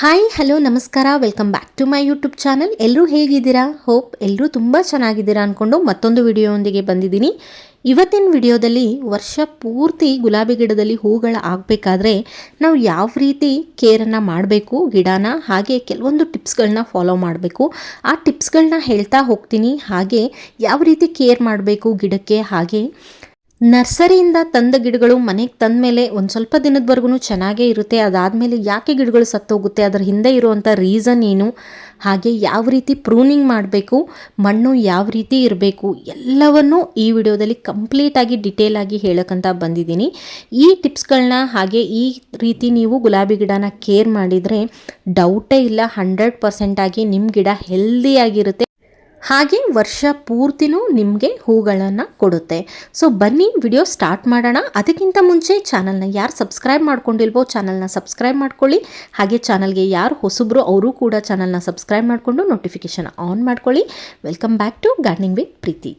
Hi hello ನಮಸ್ಕಾರ. Welcome back to my YouTube channel ಎಲ್ಲರೂ ಹೇಗಿದ್ದೀರಾ? ಹೋಪ್ ಎಲ್ಲರೂ ತುಂಬ ಚೆನ್ನಾಗಿದ್ದೀರಾ ಅಂದ್ಕೊಂಡು ಮತ್ತೊಂದು ವಿಡಿಯೋಯೊಂದಿಗೆ ಬಂದಿದ್ದೀನಿ. ಇವತ್ತಿನ ವಿಡಿಯೋದಲ್ಲಿ ವರ್ಷ ಪೂರ್ತಿ ಗುಲಾಬಿ ಗಿಡದಲ್ಲಿ ಹೂಗಳು ಆಗಬೇಕಾದ್ರೆ ನಾವು ಯಾವ ರೀತಿ ಕೇರನ್ನು ಮಾಡಬೇಕು, ಗಿಡನ, ಹಾಗೆ ಕೆಲವೊಂದು ಟಿಪ್ಸ್ಗಳನ್ನ ಫಾಲೋ ಮಾಡಬೇಕು. ಆ ಟಿಪ್ಸ್ಗಳನ್ನ ಹೇಳ್ತಾ ಹೋಗ್ತೀನಿ. ಹಾಗೆ ಯಾವ ರೀತಿ ಕೇರ್ ಮಾಡಬೇಕು ಗಿಡಕ್ಕೆ, ಹಾಗೆ ನರ್ಸರಿಯಿಂದ ತಂದ ಗಿಡಗಳು ಮನೆಗೆ ತಂದ ಮೇಲೆ ಒಂದು ಸ್ವಲ್ಪ ದಿನದವರೆಗೂ ಚೆನ್ನಾಗೇ ಇರುತ್ತೆ. ಅದಾದಮೇಲೆ ಯಾಕೆ ಗಿಡಗಳು ಸತ್ತೋಗುತ್ತೆ? ಅದರ ಹಿಂದೆ ಇರುವಂಥ ರೀಸನ್ ಏನು? ಹಾಗೆ ಯಾವ ರೀತಿ ಪ್ರೂನಿಂಗ್ ಮಾಡಬೇಕು? ಮಣ್ಣು ಯಾವ ರೀತಿ ಇರಬೇಕು? ಎಲ್ಲವನ್ನೂ ಈ ವಿಡಿಯೋದಲ್ಲಿ ಕಂಪ್ಲೀಟಾಗಿ ಡಿಟೇಲ್ ಆಗಿ ಹೇಳಕ್ಕಂತ ಬಂದಿದ್ದೀನಿ. ಈ ಟಿಪ್ಸ್ಗಳನ್ನ ಹಾಗೆ ಈ ರೀತಿ ನೀವು ಗುಲಾಬಿ ಗಿಡನ ಕೇರ್ ಮಾಡಿದರೆ ಡೌಟೇ ಇಲ್ಲ ಹಂಡ್ರೆಡ್ ಪರ್ಸೆಂಟಾಗಿ ನಿಮ್ಮ ಗಿಡ ಹೆಲ್ದಿಯಾಗಿರುತ್ತೆ ಹಾಗೆ ವರ್ಷ ಪೂರ್ತಿನೂ ನಿಮಗೆ ಹೂಗಳನ್ನು ಕೊಡುತ್ತೆ. ಸೊ ಬನ್ನಿ ವಿಡಿಯೋ ಸ್ಟಾರ್ಟ್ ಮಾಡೋಣ. ಅದಕ್ಕಿಂತ ಮುಂಚೆ ಚಾನಲ್ನ ಯಾರು ಸಬ್ಸ್ಕ್ರೈಬ್ ಮಾಡ್ಕೊಂಡಿಲ್ವೋ ಚಾನಲ್ನ ಸಬ್ಸ್ಕ್ರೈಬ್ ಮಾಡ್ಕೊಳ್ಳಿ. ಹಾಗೆ ಚಾನಲ್ಗೆ ಯಾರು ಹೊಸಬ್ರು, ಅವರು ಕೂಡ ಚಾನಲ್ನ ಸಬ್ಸ್ಕ್ರೈಬ್ ಮಾಡಿಕೊಂಡು ನೋಟಿಫಿಕೇಷನ್ ಆನ್ ಮಾಡ್ಕೊಳ್ಳಿ. Welcome back to gardening with Preethi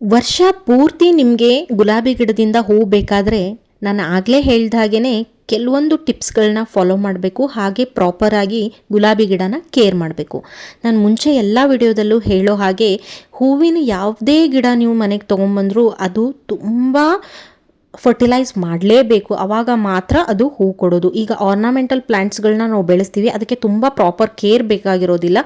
ವರ್ಷ ಪೂರ್ತಿ ನಿಮಗೆ ಗುಲಾಬಿ ಗಿಡದಿಂದ ಹೂ ಬೇಕಾದರೆ ನಾನು ಆಗಲೇ ಹೇಳ್ದ ಹಾಗೇ ಕೆಲವೊಂದು ಟಿಪ್ಸ್ಗಳನ್ನ ಫಾಲೋ ಮಾಡಬೇಕು, ಹಾಗೆ ಪ್ರಾಪರಾಗಿ ಗುಲಾಬಿ ಗಿಡನ ಕೇರ್ ಮಾಡಬೇಕು. ನಾನು ಮುಂಚೆ ಎಲ್ಲ ವಿಡಿಯೋದಲ್ಲೂ ಹೇಳೋ ಹಾಗೆ ಹೂವಿನ ಯಾವುದೇ ಗಿಡ ನೀವು ಮನೆಗೆ ತೊಗೊಂಬಂದರೂ ಅದು ತುಂಬ ಫರ್ಟಿಲೈಸ್ ಮಾಡಲೇಬೇಕು. ಆವಾಗ ಮಾತ್ರ ಅದು ಹೂ ಕೊಡೋದು. ಈಗ ಆರ್ನಮೆಂಟಲ್ ಪ್ಲ್ಯಾಂಟ್ಸ್ಗಳನ್ನ ನಾವು ಬೆಳೆಸ್ತೀವಿ. ಅದಕ್ಕೆ ತುಂಬ ಪ್ರಾಪರ್ ಕೇರ್ ಬೇಕಾಗಿರೋದಿಲ್ಲ.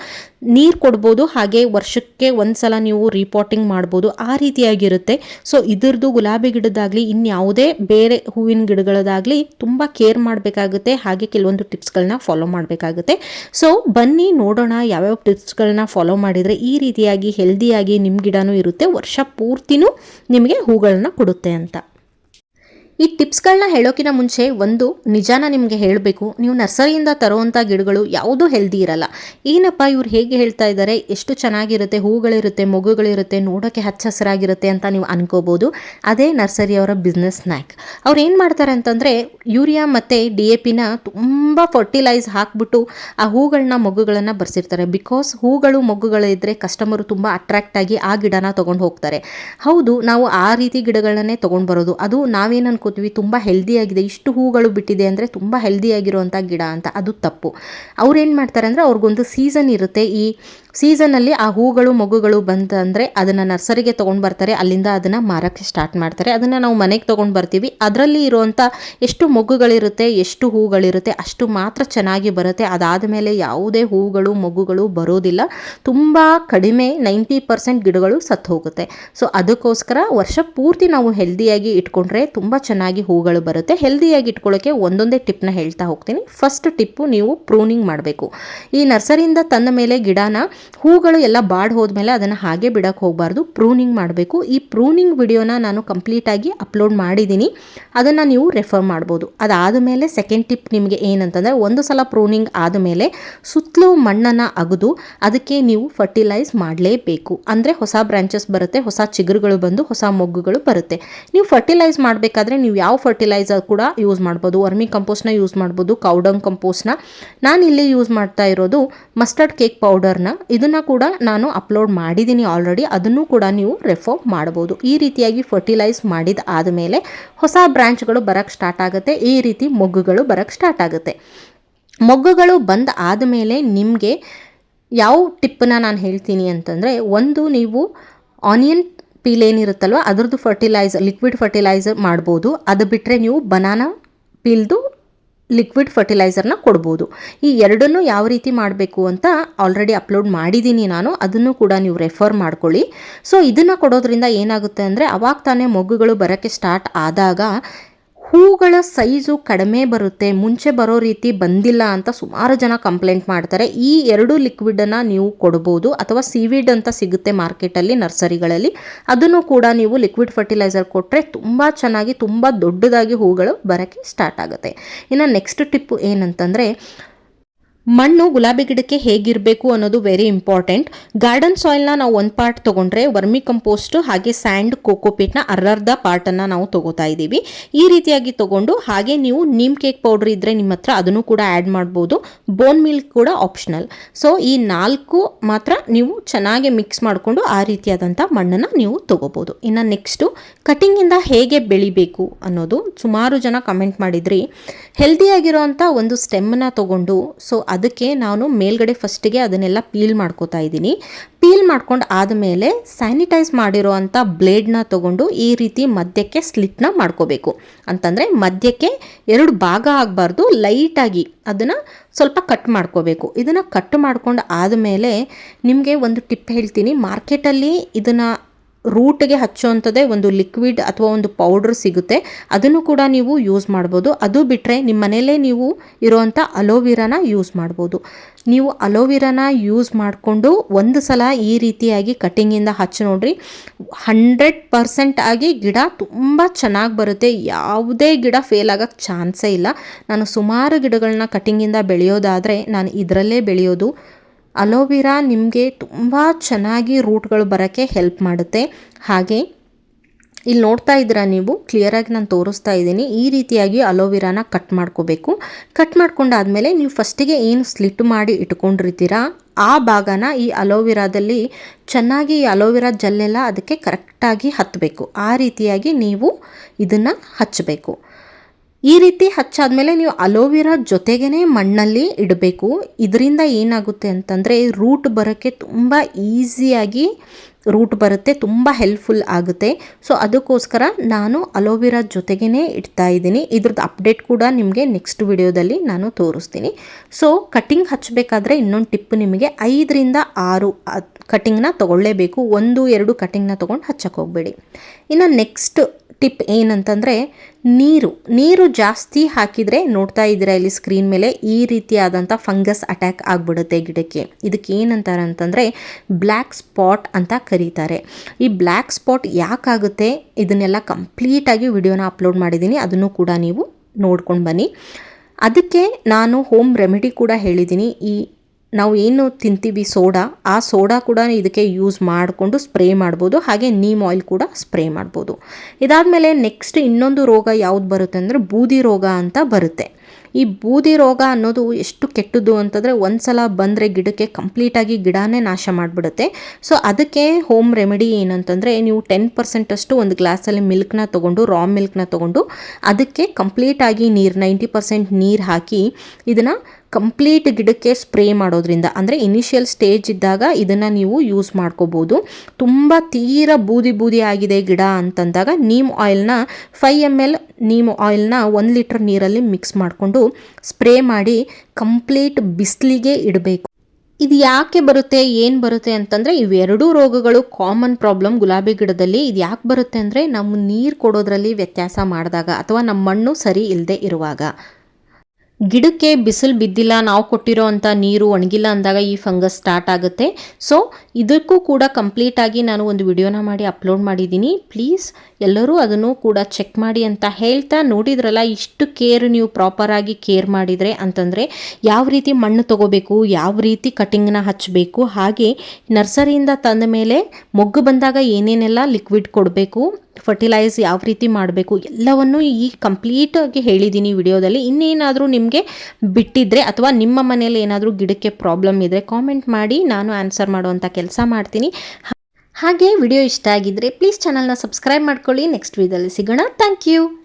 ನೀರು ಕೊಡ್ಬೋದು, ಹಾಗೆ ವರ್ಷಕ್ಕೆ ಒಂದು ಸಲ ನೀವು ರೀಪಾಟಿಂಗ್ ಮಾಡ್ಬೋದು. ಆ ರೀತಿಯಾಗಿರುತ್ತೆ. ಸೊ ಇದ್ರದ್ದು ಗುಲಾಬಿ ಗಿಡದಾಗಲಿ ಇನ್ಯಾವುದೇ ಬೇರೆ ಹೂವಿನ ಗಿಡಗಳದಾಗಲಿ ತುಂಬ ಕೇರ್ ಮಾಡಬೇಕಾಗುತ್ತೆ. ಹಾಗೆ ಕೆಲವೊಂದು ಟಿಪ್ಸ್ಗಳನ್ನ ಫಾಲೋ ಮಾಡಬೇಕಾಗುತ್ತೆ. ಸೊ ಬನ್ನಿ, ನೋಡೋಣ ಯಾವ್ಯಾವ ಟಿಪ್ಸ್ಗಳನ್ನ ಫಾಲೋ ಮಾಡಿದರೆ ಈ ರೀತಿಯಾಗಿ ಹೆಲ್ದಿಯಾಗಿ ನಿಮ್ಮ ಗಿಡನೂ ಇರುತ್ತೆ. ವರ್ಷ ಪೂರ್ತಿನೂ ನಿಮಗೆ ಹೂಗಳನ್ನ ಕೊಡುತ್ತೆ ಅಂತ. ಈ ಟಿಪ್ಸ್ಗಳನ್ನ ಹೇಳೋಕಿನ ಮುಂಚೆ ಒಂದು ನಿಜಾನ ನಿಮಗೆ ಹೇಳಬೇಕು. ನೀವು ನರ್ಸರಿಯಿಂದ ತರುವಂಥ ಗಿಡಗಳು ಯಾವುದೂ ಹೆಲ್ದಿ ಇರಲ್ಲ. ಏನಪ್ಪ ಇವ್ರು ಹೇಗೆ ಹೇಳ್ತಾ ಇದ್ದಾರೆ? ಎಷ್ಟು ಚೆನ್ನಾಗಿರುತ್ತೆ? ಹೂಗಳಿರುತ್ತೆ, ಮೊಗ್ಗುಗಳಿರುತ್ತೆ ನೋಡೋಕ್ಕೆ ಹಚ್ಚ ಹಸಿರಾಗಿರುತ್ತೆ ಅಂತ ನೀವು ಅನ್ಕೋಬೋದು. ಅದೇ ನರ್ಸರಿಯವರ ಬಿಸ್ನೆಸ್ ಸ್ನ್ಯಾಕ್. ಅವ್ರು ಏನು ಮಾಡ್ತಾರೆ ಅಂತಂದರೆ ಯೂರಿಯಾ ಮತ್ತು ಡಿ ಎ ಪಿನ ತುಂಬ ಫರ್ಟಿಲೈಸ್ ಹಾಕ್ಬಿಟ್ಟು ಆ ಹೂಗಳನ್ನ ಮೊಗ್ಗುಗಳನ್ನು ಬರ್ಸಿರ್ತಾರೆ. ಬಿಕಾಸ್ ಹೂಗಳು ಮೊಗ್ಗುಗಳಿದ್ದರೆ ಕಸ್ಟಮರು ತುಂಬ ಅಟ್ರಾಕ್ಟ್ ಆಗಿ ಆ ಗಿಡನ ತೊಗೊಂಡು ಹೋಗ್ತಾರೆ. ಹೌದು, ನಾವು ಆ ರೀತಿ ಗಿಡಗಳನ್ನೇ ತೊಗೊಂಡು ಬರೋದು. ಅದು ನಾವೇನು ಅನ್ಕೋತೀವಿ ತುಂಬ ಹೆಲ್ದಿಯಾಗಿದೆ ಇಷ್ಟು ಹೂಗಳು ಬಿಟ್ಟಿದೆ ಅಂದರೆ ತುಂಬ ಹೆಲ್ದಿಯಾಗಿರುವಂಥ ಗಿಡ ಅಂತ. ಅದು ತಪ್ಪು. ಅವ್ರು ಏನು ಮಾಡ್ತಾರೆ ಅಂದರೆ ಅವ್ರಿಗೊಂದು ಸೀಸನ್ ಇರುತ್ತೆ. ಈ ಸೀಸನಲ್ಲಿ ಆ ಹೂಗಳು, ಮಗುಗಳು ಬಂತಂದರೆ ಅದನ್ನು ನರ್ಸರಿಗೆ ತೊಗೊಂಡು ಬರ್ತಾರೆ. ಅಲ್ಲಿಂದ ಅದನ್ನು ಮಾರೋಕ್ಕೆ ಸ್ಟಾರ್ಟ್ ಮಾಡ್ತಾರೆ. ಅದನ್ನು ನಾವು ಮನೆಗೆ ತೊಗೊಂಡು ಬರ್ತೀವಿ. ಅದರಲ್ಲಿ ಇರುವಂಥ ಎಷ್ಟು ಮೊಗ್ಗುಗಳಿರುತ್ತೆ ಎಷ್ಟು ಹೂಗಳಿರುತ್ತೆ, ಅಷ್ಟು ಮಾತ್ರ ಚೆನ್ನಾಗಿ ಬರುತ್ತೆ. ಅದಾದ ಮೇಲೆ ಯಾವುದೇ ಹೂಗಳು ಮೊಗ್ಗುಗಳು ಬರೋದಿಲ್ಲ. ತುಂಬ ಕಡಿಮೆ ನೈಂಟಿ ಪರ್ಸೆಂಟ್ ಗಿಡಗಳು ಸತ್ತು ಹೋಗುತ್ತೆ. ಸೊ ಅದಕ್ಕೋಸ್ಕರ ವರ್ಷ ಪೂರ್ತಿ ನಾವು ಹೆಲ್ದಿಯಾಗಿ ಇಟ್ಕೊಂಡ್ರೆ ತುಂಬ ಚೆನ್ನಾಗಿ ಹೂಗಳು ಬರುತ್ತೆ. ಹೆಲ್ದಿಯಾಗಿ ಇಟ್ಕೊಳ್ಳೋಕೆ ಒಂದೊಂದೇ ಟಿಪ್ನ ಹೇಳ್ತಾ ಹೋಗ್ತೀನಿ. ಫಸ್ಟ್ ಟಿಪ್ಪು ನೀವು ಪ್ರೂನಿಂಗ್ ಮಾಡಬೇಕು. ಈ ನರ್ಸರಿಯಿಂದ ತಂದ ಮೇಲೆ ಗಿಡನ ಹೂಗಳು ಎಲ್ಲ ಬಾಡ್ ಹೋದ್ಮೇಲೆ ಅದನ್ನು ಹಾಗೆ ಬಿಡೋಕೆ ಹೋಗಬಾರ್ದು. ಪ್ರೂನಿಂಗ್ ಮಾಡಬೇಕು. ಈ ಪ್ರೂನಿಂಗ್ ವಿಡಿಯೋನ ನಾನು ಕಂಪ್ಲೀಟಾಗಿ ಅಪ್ಲೋಡ್ ಮಾಡಿದ್ದೀನಿ ಅದನ್ನು ನೀವು ರೆಫರ್ ಮಾಡ್ಬೋದು. ಅದಾದ ಮೇಲೆ ಸೆಕೆಂಡ್ ಟಿಪ್ ನಿಮಗೆ ಏನಂತಂದರೆ, ಒಂದು ಸಲ ಪ್ರೂನಿಂಗ್ ಆದಮೇಲೆ ಸುತ್ತಲೂ ಮಣ್ಣನ್ನು ಅಗದು ಅದಕ್ಕೆ ನೀವು ಫರ್ಟಿಲೈಸ್ ಮಾಡಲೇಬೇಕು. ಅಂದರೆ ಹೊಸ ಬ್ರಾಂಚಸ್ ಬರುತ್ತೆ, ಹೊಸ ಚಿಗುರುಗಳು ಬಂದು ಹೊಸ ಮೊಗ್ಗುಗಳು ಬರುತ್ತೆ. ನೀವು ಫರ್ಟಿಲೈಸ್ ಮಾಡಬೇಕಾದ್ರೆ ನೀವು ಯಾವ ಫರ್ಟಿಲೈಸರ್ ಕೂಡ ಯೂಸ್ ಮಾಡ್ಬೋದು. ವರ್ಮಿ ಕಂಪೋಸ್ಟ್ನ ಯೂಸ್ ಮಾಡ್ಬೋದು ಕೌಡಂಗ್ ಕಂಪೋಸ್ಟ್ನ ನಾನು ಇಲ್ಲಿ ಯೂಸ್ ಮಾಡ್ತಾ ಇರೋದು ಮಸ್ಟರ್ಡ್ ಕೇಕ್ ಪೌಡರ್ನ ಇದನ್ನು ಕೂಡ ನಾನು ಅಪ್ಲೋಡ್ ಮಾಡಿದ್ದೀನಿ ಆಲ್ರೆಡಿ ಅದನ್ನು ಕೂಡ ನೀವು ರೆಫರ್ ಮಾಡ್ಬೋದು. ಈ ರೀತಿಯಾಗಿ ಫರ್ಟಿಲೈಸ್ ಮಾಡಿದ ಆದಮೇಲೆ ಹೊಸ ಬ್ರ್ಯಾಂಚ್ಗಳು ಬರೋಕ್ಕೆ ಸ್ಟಾರ್ಟ್ ಆಗುತ್ತೆ. ಈ ರೀತಿ ಮೊಗ್ಗುಗಳು ಬರೋಕ್ಕೆ ಸ್ಟಾರ್ಟ್ ಆಗುತ್ತೆ. ಮೊಗ್ಗುಗಳು ಬಂದ ಆದಮೇಲೆ ನಿಮಗೆ ಯಾವ ಟಿಪ್ಪನ್ನ ನಾನು ಹೇಳ್ತೀನಿ ಅಂತಂದರೆ, ಒಂದು ನೀವು ಆನಿಯನ್ ಪೀಲ್ ಏನಿರುತ್ತಲ್ವ ಅದರದ್ದು ಫರ್ಟಿಲೈಸರ್ ಲಿಕ್ವಿಡ್ ಫರ್ಟಿಲೈಸರ್ ಮಾಡ್ಬೋದು. ಅದು ಬಿಟ್ಟರೆ ನೀವು ಬನಾನಾ ಪೀಲ್ದು ಲಿಕ್ವಿಡ್ ಫರ್ಟಿಲೈಸರ್ನ ಕೊಡ್ಬೋದು. ಈ ಎರಡನ್ನು ಯಾವ ರೀತಿ ಮಾಡಬೇಕು ಅಂತ ಆಲ್ರೆಡಿ ಅಪ್ಲೋಡ್ ಮಾಡಿದ್ದೀನಿ ನಾನು, ಅದನ್ನು ಕೂಡ ನೀವು ರೆಫರ್ ಮಾಡ್ಕೊಳ್ಳಿ. ಸೊ ಇದನ್ನು ಕೊಡೋದ್ರಿಂದ ಏನಾಗುತ್ತೆ ಅಂದರೆ, ಅವಾಗ ತಾನೇ ಮೊಗ್ಗುಗಳು ಬರೋಕ್ಕೆ ಸ್ಟಾರ್ಟ್ ಆದಾಗ ಹೂಗಳ ಸೈಜು ಕಡಿಮೆ ಬರುತ್ತೆ, ಮುಂಚೆ ಬರೋ ರೀತಿ ಬಂದಿಲ್ಲ ಅಂತ ಸುಮಾರು ಜನ ಕಂಪ್ಲೇಂಟ್ ಮಾಡ್ತಾರೆ. ಈ ಎರಡು ಲಿಕ್ವಿಡನ್ನು ನೀವು ಕೊಡ್ಬೋದು ಅಥವಾ ಸೀವಿಡ್ ಅಂತ ಸಿಗುತ್ತೆ ಮಾರ್ಕೆಟಲ್ಲಿ ನರ್ಸರಿಗಳಲ್ಲಿ. ಅದನ್ನು ಕೂಡ ನೀವು ಲಿಕ್ವಿಡ್ ಫರ್ಟಿಲೈಸರ್ ಕೊಟ್ಟರೆ ತುಂಬ ಚೆನ್ನಾಗಿ, ತುಂಬ ದೊಡ್ಡದಾಗಿ ಹೂಗಳು ಬರೋಕ್ಕೆ ಸ್ಟಾರ್ಟ್ ಆಗುತ್ತೆ. ಇನ್ನು ನೆಕ್ಸ್ಟ್ ಟಿಪ್ಪು ಏನಂತಂದರೆ ಮಣ್ಣು ಗುಲಾಬಿ ಗಿಡಕ್ಕೆ ಹೇಗಿರಬೇಕು ಅನ್ನೋದು ವೆರಿ ಇಂಪಾರ್ಟೆಂಟ್ ಗಾರ್ಡನ್ ಸಾಯಿಲ್ನ ನಾವು ಒಂದು ಪಾರ್ಟ್ ತೊಗೊಂಡ್ರೆ ವರ್ಮಿ ಕಂಪೋಸ್ಟ್ ಹಾಗೆ ಸ್ಯಾಂಡ್ ಕೋಕೋಪೀಟ್ನ ಅರ್ಧರ್ಧ ಪಾರ್ಟನ್ನು ನಾವು ತಗೋತಾ ಇದ್ದೀವಿ. ಈ ರೀತಿಯಾಗಿ ತಗೊಂಡು ಹಾಗೆ ನೀವು ನೀಮ್ ಕೇಕ್ ಪೌಡ್ರ್ ಇದ್ದರೆ ನಿಮ್ಮ ಹತ್ರ ಅದನ್ನು ಕೂಡ ಆ್ಯಡ್ ಮಾಡ್ಬೋದು. ಬೋನ್ ಮಿಲ್ಕ್ ಕೂಡ ಆಪ್ಷನಲ್ ಸೊ ಈ ನಾಲ್ಕು ಮಾತ್ರ ನೀವು ಚೆನ್ನಾಗಿ ಮಿಕ್ಸ್ ಮಾಡಿಕೊಂಡು ಆ ರೀತಿಯಾದಂಥ ಮಣ್ಣನ್ನು ನೀವು ತೊಗೋಬೋದು. ಇನ್ನು ನೆಕ್ಸ್ಟು ಕಟಿಂಗಿಂದ ಹೇಗೆ ಬೆಳಿಬೇಕು ಅನ್ನೋದು ಸುಮಾರು ಜನ ಕಮೆಂಟ್ ಮಾಡಿದ್ರಿ. ಹೆಲ್ದಿಯಾಗಿರೋವಂಥ ಒಂದು ಸ್ಟೆಮ್ಮನ್ನು ತಗೊಂಡು ಸೊ ಅದಕ್ಕೆ ನಾನು ಮೇಲ್ಗಡೆ ಫಸ್ಟಿಗೆ ಅದನ್ನೆಲ್ಲ ಪೀಲ್ ಮಾಡ್ಕೋತಾ ಇದ್ದೀನಿ. ಪೀಲ್ ಮಾಡ್ಕೊಂಡು ಆದಮೇಲೆ ಸ್ಯಾನಿಟೈಸ್ ಮಾಡಿರೋ ಅಂಥ ಬ್ಲೇಡ್ನ ತೊಗೊಂಡು ಈ ರೀತಿ ಮಧ್ಯಕ್ಕೆ ಸ್ಲಿಟ್ನ ಮಾಡ್ಕೋಬೇಕು. ಅಂತಂದರೆ ಮಧ್ಯಕ್ಕೆ ಎರಡು ಭಾಗ ಆಗಬಾರ್ದು, ಲೈಟಾಗಿ ಅದನ್ನು ಸ್ವಲ್ಪ ಕಟ್ ಮಾಡ್ಕೋಬೇಕು. ಇದನ್ನು ಕಟ್ ಮಾಡ್ಕೊಂಡು ಆದಮೇಲೆ ನಿಮಗೆ ಒಂದು ಟಿಪ್ ಹೇಳ್ತೀನಿ. ಮಾರ್ಕೆಟಲ್ಲಿ ಇದನ್ನು ರೂಟ್ಗೆ ಹಚ್ಚುವಂಥದ್ದೇ ಒಂದು ಲಿಕ್ವಿಡ್ ಅಥವಾ ಒಂದು ಪೌಡ್ರ್ ಸಿಗುತ್ತೆ. ಅದನ್ನು ಕೂಡ ನೀವು ಯೂಸ್ ಮಾಡ್ಬೋದು. ಅದು ಬಿಟ್ಟರೆ ನಿಮ್ಮ ಮನೆಯಲ್ಲೇ ನೀವು ಇರೋವಂಥ ಅಲೋವಿರಾನ ಯೂಸ್ ಮಾಡ್ಬೋದು. ನೀವು ಅಲೋವಿರಾನ ಯೂಸ್ ಮಾಡಿಕೊಂಡು ಒಂದು ಸಲ ಈ ರೀತಿಯಾಗಿ ಕಟ್ಟಿಂಗಿಂದ ಹಚ್ಚಿ ನೋಡ್ರಿ. ಹಂಡ್ರೆಡ್ ಪರ್ಸೆಂಟ್ ಆಗಿ ಗಿಡ ತುಂಬ ಚೆನ್ನಾಗಿ ಬರುತ್ತೆ. ಯಾವುದೇ ಗಿಡ ಫೇಲ್ ಆಗೋಕ್ಕೆ ಚಾನ್ಸೇ ಇಲ್ಲ. ನಾನು ಸುಮಾರು ಗಿಡಗಳನ್ನ ಕಟ್ಟಿಂಗಿಂದ ಬೆಳೆಯೋದಾದರೆ ನಾನು ಇದರಲ್ಲೇ ಬೆಳೆಯೋದು. ಅಲೋವಿರಾ ನಿಮಗೆ ತುಂಬ ಚೆನ್ನಾಗಿ ರೂಟ್ಗಳು ಬರೋಕ್ಕೆ ಹೆಲ್ಪ್ ಮಾಡುತ್ತೆ. ಹಾಗೆ ಇಲ್ಲಿ ನೋಡ್ತಾ ಇದ್ದೀರಾ ನೀವು ಕ್ಲಿಯರಾಗಿ ನಾನು ತೋರಿಸ್ತಾ ಇದ್ದೀನಿ. ಈ ರೀತಿಯಾಗಿ ಅಲೋವಿರಾನ ಕಟ್ ಮಾಡ್ಕೋಬೇಕು. ಕಟ್ ಮಾಡ್ಕೊಂಡಾದ್ಮೇಲೆ ನೀವು ಫಸ್ಟಿಗೆ ಏನು ಸ್ಲಿಟ್ ಮಾಡಿ ಇಟ್ಕೊಂಡಿರ್ತೀರಾ, ಆ ಭಾಗನ ಈ ಅಲೋವಿರಾದಲ್ಲಿ ಚೆನ್ನಾಗಿ ಈ ಅಲೋವಿರಾ ಜಲ್ಲೆಲ್ಲ ಅದಕ್ಕೆ ಕರೆಕ್ಟಾಗಿ ಹತ್ತಬೇಕು. ಆ ರೀತಿಯಾಗಿ ನೀವು ಇದನ್ನು ಹಚ್ಚಬೇಕು. ಈ ರೀತಿ ಹಚ್ಚಾದ್ಮೇಲೆ ನೀವು ಅಲೋವೆರಾ ಜೊತೆಗೇ ಮಣ್ಣಲ್ಲಿ ಇಡಬೇಕು. ಇದರಿಂದ ಏನಾಗುತ್ತೆ ಅಂತಂದರೆ ರೂಟ್ ಬರೋಕ್ಕೆ ತುಂಬ ಈಸಿಯಾಗಿ ರೂಟ್ ಬರುತ್ತೆ, ತುಂಬ ಹೆಲ್ಪ್ಫುಲ್ ಆಗುತ್ತೆ. ಸೊ, ಅದಕ್ಕೋಸ್ಕರ ನಾನು ಅಲೋವೆರಾ ಜೊತೆಗೇ ಇಡ್ತಾ ಇದ್ದೀನಿ. ಇದ್ರದ್ದು ಅಪ್ಡೇಟ್ ಕೂಡ ನಿಮಗೆ ನೆಕ್ಸ್ಟ್ ವಿಡಿಯೋದಲ್ಲಿ ನಾನು ತೋರಿಸ್ತೀನಿ. ಸೊ, ಕಟಿಂಗ್ ಹಚ್ಚಬೇಕಾದ್ರೆ ಇನ್ನೊಂದು ಟಿಪ್ ನಿಮಗೆ ಐದರಿಂದ ಆರು ಕಟ್ಟಿಂಗ್ನ ತೊಗೊಳ್ಳೇಬೇಕು. ಒಂದು, ಎರಡು ಕಟ್ಟಿಂಗ್ನ ತೊಗೊಂಡು ಹಚ್ಚಕ್ಕೆ ಹೋಗಬೇಡಿ. ಇನ್ನು ನೆಕ್ಸ್ಟ್ ಟಿಪ್ ಏನಂತಂದರೆ, ನೀರು. ನೀರು ಜಾಸ್ತಿ ಹಾಕಿದರೆ ನೋಡ್ತಾ ಇದ್ದೀರಾ ಇಲ್ಲಿ ಸ್ಕ್ರೀನ್ ಮೇಲೆ, ಈ ರೀತಿಯಾದಂಥ ಫಂಗಸ್ ಅಟ್ಯಾಕ್ ಆಗಿಬಿಡುತ್ತೆ ಗಿಡಕ್ಕೆ. ಇದಕ್ಕೆ ಏನಂತಾರೆ ಅಂತಂದರೆ ಬ್ಲ್ಯಾಕ್ ಸ್ಪಾಟ್ ಅಂತ ಕರೀತಾರೆ. ಈ ಬ್ಲ್ಯಾಕ್ ಸ್ಪಾಟ್ ಯಾಕಾಗುತ್ತೆ? ಇದನ್ನೆಲ್ಲ ಕಂಪ್ಲೀಟಾಗಿ ವಿಡಿಯೋನ ಅಪ್ಲೋಡ್ ಮಾಡಿದ್ದೀನಿ. ಅದನ್ನು ಕೂಡ ನೀವು ನೋಡ್ಕೊಂಡು ಬನ್ನಿ. ಅದಕ್ಕೆ ನಾನು ಹೋಮ್ ರೆಮಿಡಿ ಕೂಡ ಹೇಳಿದ್ದೀನಿ. ಈ ನಾವು ಏನು ತಿಂತೀವಿ ಸೋಡಾ, ಆ ಸೋಡಾ ಕೂಡ ಇದಕ್ಕೆ ಯೂಸ್ ಮಾಡಿಕೊಂಡು ಸ್ಪ್ರೇ ಮಾಡ್ಬೋದು. ಹಾಗೆ ನೀಮ್ ಆಯಿಲ್ ಕೂಡ ಸ್ಪ್ರೇ ಮಾಡ್ಬೋದು. ಇದಾದಮೇಲೆ ನೆಕ್ಸ್ಟ್ ಇನ್ನೊಂದು ರೋಗ ಯಾವ್ದು ಬರುತ್ತೆ ಅಂದರೆ ಬೂದಿ ರೋಗ ಅಂತ ಬರುತ್ತೆ. ಈ ಬೂದಿ ರೋಗ ಅನ್ನೋದು ಎಷ್ಟು ಕೆಟ್ಟದ್ದು ಅಂತಂದರೆ ಒಂದು ಸಲ ಬಂದರೆ ಗಿಡಕ್ಕೆ ಕಂಪ್ಲೀಟಾಗಿ ಗಿಡನೇ ನಾಶ ಮಾಡಿಬಿಡುತ್ತೆ. ಸೊ ಅದಕ್ಕೆ ಹೋಮ್ ರೆಮಿಡಿ ಏನಂತಂದರೆ ನೀವು ಟೆನ್ ಪರ್ಸೆಂಟಷ್ಟು ಒಂದು ಗ್ಲಾಸಲ್ಲಿ ಮಿಲ್ಕ್ನ ತೊಗೊಂಡು ರಾ ಮಿಲ್ಕ್ನ ತೊಗೊಂಡು, ಅದಕ್ಕೆ ಕಂಪ್ಲೀಟಾಗಿ ನೀರು ನೈಂಟಿ ಪರ್ಸೆಂಟ್ ನೀರು ಹಾಕಿ, ಇದನ್ನು ಕಂಪ್ಲೀಟ್ ಗಿಡಕ್ಕೆ ಸ್ಪ್ರೇ ಮಾಡೋದ್ರಿಂದ, ಅಂದರೆ ಇನಿಷಿಯಲ್ ಸ್ಟೇಜ್ ಇದ್ದಾಗ ಇದನ್ನು ನೀವು ಯೂಸ್ ಮಾಡ್ಕೋಬೋದು. ತುಂಬ ತೀರ ಬೂದಿ ಬೂದಿ ಆಗಿದೆ ಗಿಡ ಅಂತಂದಾಗ ನೀಮ್ ಆಯಿಲ್ನ ಫೈ ಎಂ ಎಲ್ ನೀಮ್ ಆಯಿಲ್ನ ಒಂದು ಲೀಟ್ರ್ ನೀರಲ್ಲಿ ಮಿಕ್ಸ್ ಮಾಡಿಕೊಂಡು ಸ್ಪ್ರೇ ಮಾಡಿ ಕಂಪ್ಲೀಟ್ ಬಿಸಿಲಿಗೆ ಇಡಬೇಕು. ಇದು ಯಾಕೆ ಬರುತ್ತೆ, ಏನು ಬರುತ್ತೆ ಅಂತಂದರೆ ಇವೆರಡೂ ರೋಗಗಳು ಕಾಮನ್ ಪ್ರಾಬ್ಲಮ್ ಗುಲಾಬಿ ಗಿಡದಲ್ಲಿ. ಇದು ಯಾಕೆ ಬರುತ್ತೆ ಅಂದರೆ ನಮ್ಮ ನೀರು ಕೊಡೋದ್ರಲ್ಲಿ ವ್ಯತ್ಯಾಸ ಮಾಡಿದಾಗ ಅಥವಾ ನಮ್ಮ ಮಣ್ಣು ಸರಿ ಇಲ್ಲದೆ ಇರುವಾಗ. ಗಿಡಕ್ಕೆ ಬಿಸಿಲು ಬಿದ್ದಿಲ್ಲ, ನಾವು ಕೊಟ್ಟಿರೋ ಅಂಥ ನೀರು ಒಣಗಿಲ್ಲ ಅಂದಾಗ ಈ ಫಂಗಸ್ ಸ್ಟಾರ್ಟ್ ಆಗುತ್ತೆ. ಸೊ, ಇದಕ್ಕೂ ಕೂಡ ಕಂಪ್ಲೀಟಾಗಿ ನಾನು ಒಂದು ವಿಡಿಯೋನ ಮಾಡಿ ಅಪ್ಲೋಡ್ ಮಾಡಿದ್ದೀನಿ. ಪ್ಲೀಸ್ ಎಲ್ಲರೂ ಅದನ್ನು ಕೂಡ ಚೆಕ್ ಮಾಡಿ ಅಂತ ಹೇಳ್ತಾ ನೋಡಿದ್ರಲ್ಲ, ಇಷ್ಟು ಕೇರ್ ನೀವು ಪ್ರಾಪರಾಗಿ ಕೇರ್ ಮಾಡಿದರೆ ಅಂತಂದರೆ ಯಾವ ರೀತಿ ಮಣ್ಣು ತಗೋಬೇಕು, ಯಾವ ರೀತಿ ಕಟಿಂಗ್ನ ಹಚ್ಚಬೇಕು ಹಾಗೆ ನರ್ಸರಿಯಿಂದ ತಂದ ಮೇಲೆ ಮೊಗ್ಗು ಬಂದಾಗ ಏನೇನೆಲ್ಲ ಲಿಕ್ವಿಡ್ ಕೊಡಬೇಕು ಫರ್ಟಿಲೈಸ್ ಯಾವ ರೀತಿ ಮಾಡಬೇಕು, ಎಲ್ಲವನ್ನು ಈ ಕಂಪ್ಲೀಟಾಗಿ ಹೇಳಿದ್ದೀನಿ ವಿಡಿಯೋದಲ್ಲಿ. ಇನ್ನೇನಾದರೂ ನಿಮಗೆ ಬಿಟ್ಟಿದ್ರೆ ಅಥವಾ ನಿಮ್ಮ ಮನೇಲಿ ಏನಾದರೂ ಗಿಡಕ್ಕೆ ಪ್ರಾಬ್ಲಮ್ ಇದ್ದರೆ ಕಾಮೆಂಟ್ ಮಾಡಿ, ನಾನು ಆನ್ಸರ್ ಮಾಡುವಂಥ ಕೆಲಸ ಮಾಡ್ತೀನಿ. ಹಾಗೆ ವಿಡಿಯೋ ಇಷ್ಟ ಆಗಿದ್ದರೆ ಪ್ಲೀಸ್ ಚಾನಲ್ನ ಸಬ್ಸ್ಕ್ರೈಬ್ ಮಾಡ್ಕೊಳ್ಳಿ. ನೆಕ್ಸ್ಟ್ ವಿಡಿಯೋದಲ್ಲಿ ಸಿಗೋಣ. Thank you